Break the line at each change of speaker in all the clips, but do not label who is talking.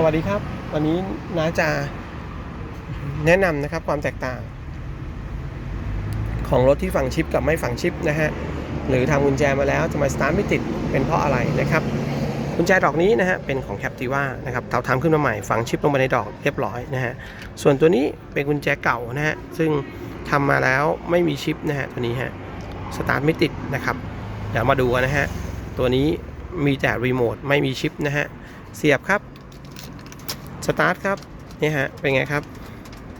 สวัสดีครับ วันนี้น้าจะแนะนำนะครับความแตกต่าง ของรถที่ฝังชิปกับไม่ฝังชิปนะฮะหรือทำกุญแจมาแล้วทำไมสตาร์ทไม่ติดเป็นเพราะอะไรนะครับกุญแจดอกนี้นะฮะเป็นของ Captiva นะครับเราทำขึ้นมาใหม่ฝังชิปลงไปในดอกเรียบร้อยนะฮะส่วนตัวนี้เป็นกุญแจเก่านะฮะซึ่งทำมาแล้วไม่มีชิปนะฮะตัวนี้ฮะสตาร์ทไม่ติดนะครับเดี๋ยวมาดูกันนะฮะตัวนี้มีแต่รีโมทไม่มีชิปนะฮะเสียบครับ สตาร์ทครับเนี่ยฮะเป็นไงครับ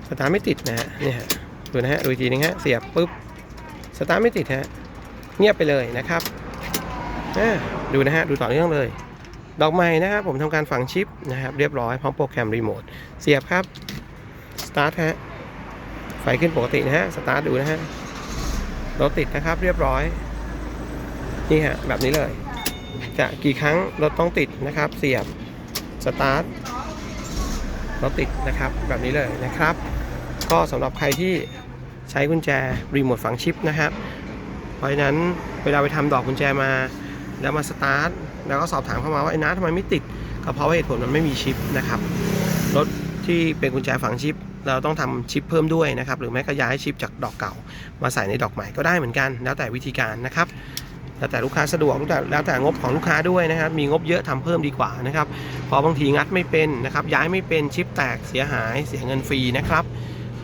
สตาร์ทไม่ติดนะฮะเนี่ยฮะดูนะฮะดูอีกทีนึงฮะเสียบปุ๊บสตาร์ทไม่ติดฮะเงียบไปเลยนะครับดูนะฮะดูต่อเนื่องเลย ดอกไม้นะครับผมทำการฝังชิปนะครับเรียบร้อยพร้อมโปรแกรมรีโมทเสียบครับสตาร์ทฮะไฟขึ้นปกตินะฮะสตาร์ทดูนะฮะรถติดนะครับเรียบร้อยนี่ฮะแบบนี้เลย จะกี่ครั้งรถต้องติดนะครับ เสียบสตาร์ท รถติดนะครับแบบนี้เลยนะครับ ก็สำหรับใครที่ใช้กุญแจรีโมทฝังชิปนะครับเพราะฉะนั้นเวลาไปทำดอกกุญแจมา แล้วมาสตาร์ทแล้วก็สอบถามเข้ามาว่าไอ้น้าทำไมไม่ติดก็เพราะว่าเหตุผลมันไม่มีชิปนะครับรถที่เป็นกุญแจฝังชิป เราต้องทำชิปเพิ่มด้วยนะครับ หรือแม้ก็ย้ายชิปจากดอกเก่า มาใส่ในดอกใหม่ก็ได้เหมือนกัน แล้วแต่วิธีการนะครับ แล้วแต่ลูกค้าสะดวกแล้วแต่งบของลูกค้าด้วยนะครับ มีงบเยอะทำเพิ่มดีกว่านะครับพอบางทีงัดไม่เป็นนะครับ ย้ายไม่เป็นชิปแตกเสียหาย เสียเงินฟรีนะครับ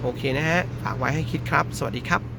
โอเคนะฮะฝากไว้ให้คิดครับ สวัสดีครับ